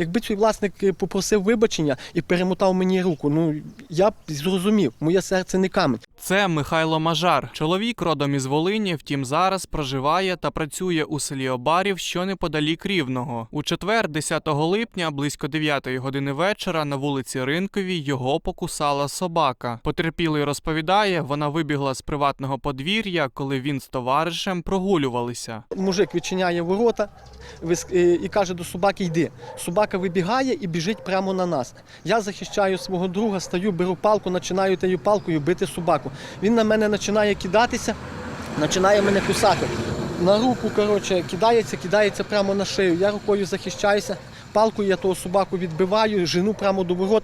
Якби цей власник е, попросив вибачення і перемотав мені руку, ну я б зрозумів, моє серце не камінь. Це Михайло Мажар. Чоловік родом із Волині, втім зараз проживає та працює у селі Обарів, що неподалік Рівного. У четвер, 10 липня, близько 9 години вечора, на вулиці Ринковій його покусала собака. Потерпілий розповідає, вона вибігла з приватного подвір'я, коли він з товаришем прогулювалися. Мужик відчиняє ворота і каже до собаки: йди. Собака вибігає і біжить прямо на нас. Я захищаю свого друга, стаю, беру палку, починаю тією палкою бити собаку. Він на мене починає кидатися, починає мене кусати. На руку, коротше, кидається, кидається прямо на шию. Я рукою захищаюся, палкою я того собаку відбиваю, жену прямо до ворот.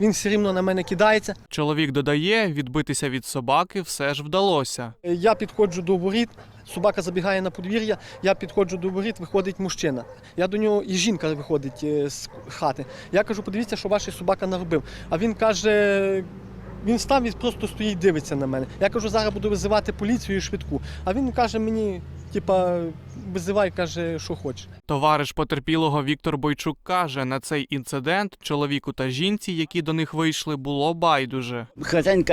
Він все рівно на мене кидається. Чоловік додає, відбитися від собаки все ж вдалося. Я підходжу до воріт, собака забігає на подвір'я, я підходжу до воріт, виходить мужчина. Я до нього і жінка виходить е, з хати. Я кажу, подивіться, що ваша собака наробив. А він каже. Він став і просто стоїть, дивиться на мене. Я кажу, зараз буду визивати поліцію і швидку. А він каже мені, типа, визивай, каже, що хочеш. Товариш потерпілого Віктор Бойчук каже, на цей інцидент чоловіку та жінці, які до них вийшли, було байдуже. Хазяїн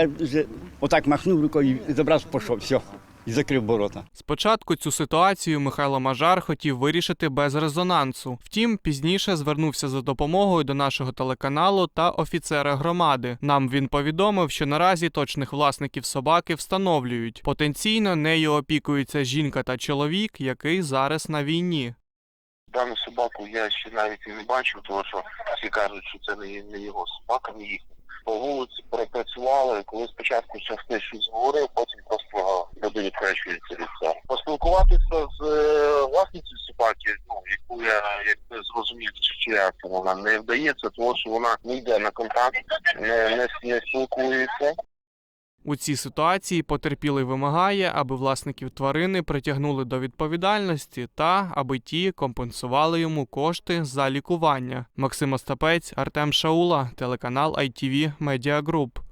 отак махнув рукою і забрав, пішов, все, і закрив ворота. Спочатку цю ситуацію Михайло Мажар хотів вирішити без резонансу. Втім, пізніше звернувся за допомогою до нашого телеканалу та офіцера громади. Нам він повідомив, що наразі точних власників собаки встановлюють. Потенційно нею опікуються жінка та чоловік, який зараз на війні. Дану собаку я ще навіть і не бачив, тому що всі кажуть, що це не, не його собака, не їхня. По вулиці перепрацювали, коли спочатку часто щось говорив, потім просто люди відкрещуються від цього. Поспілкуватися з е, власницею собаки, ну яку я якби зрозумів, як вона не вдається, тому що вона не йде на контакт, не, не, не спілкується. У цій ситуації потерпілий вимагає, аби власників тварини притягнули до відповідальності та аби ті компенсували йому кошти за лікування. Максим Остапець, Артем Шаула, телеканал ITV Media Group.